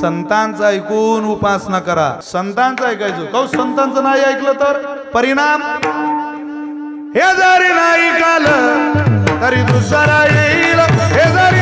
संतांचं ऐकून उपासना करा. संतांचं ऐकायचं. कौ संतांचं नाही ऐकलं तर? परिणाम? हे जरी नाही काल तरी दुसरा येईल. हे जरी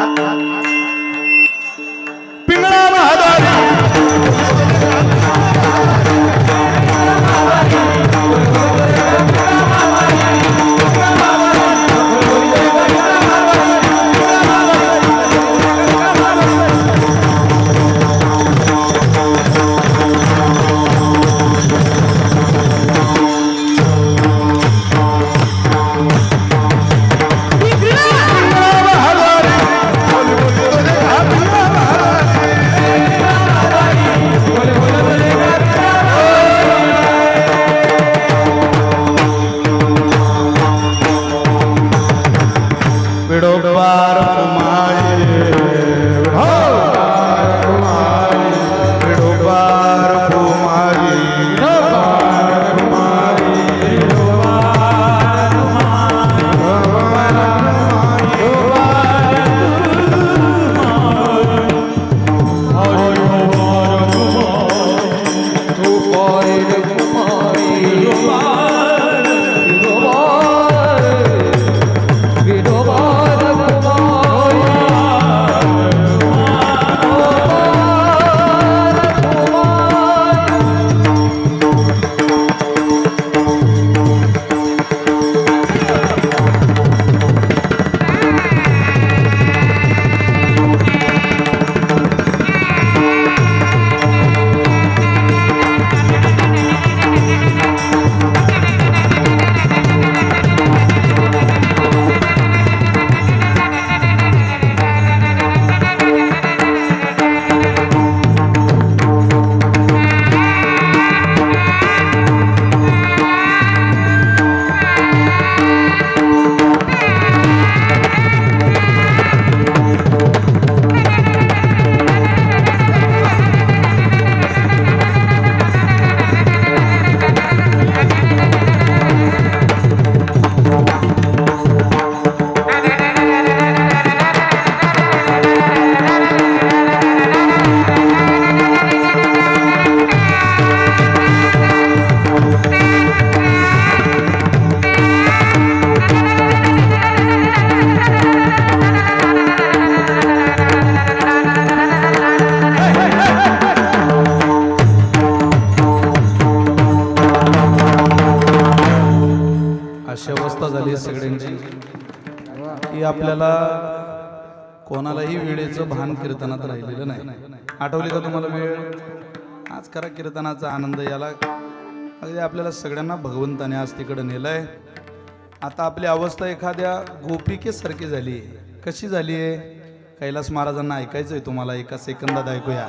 Hot, hot. आपल्याला कोणालाही वेळेचं भान कीर्तनात राहिलेलं नाही. आठवली का तुम्हाला वेळ? आज खरा कीर्तनाचा आनंद याला अगदी आपल्याला सगळ्यांना भगवंताने आज तिकडे नेलंय. आता आपली अवस्था एखाद्या गोपिकेसारखी झाली आहे. कशी झाली आहे? कैलास महाराजांना ऐकायचं आहे तुम्हाला? एका सेकंदात ऐकूया.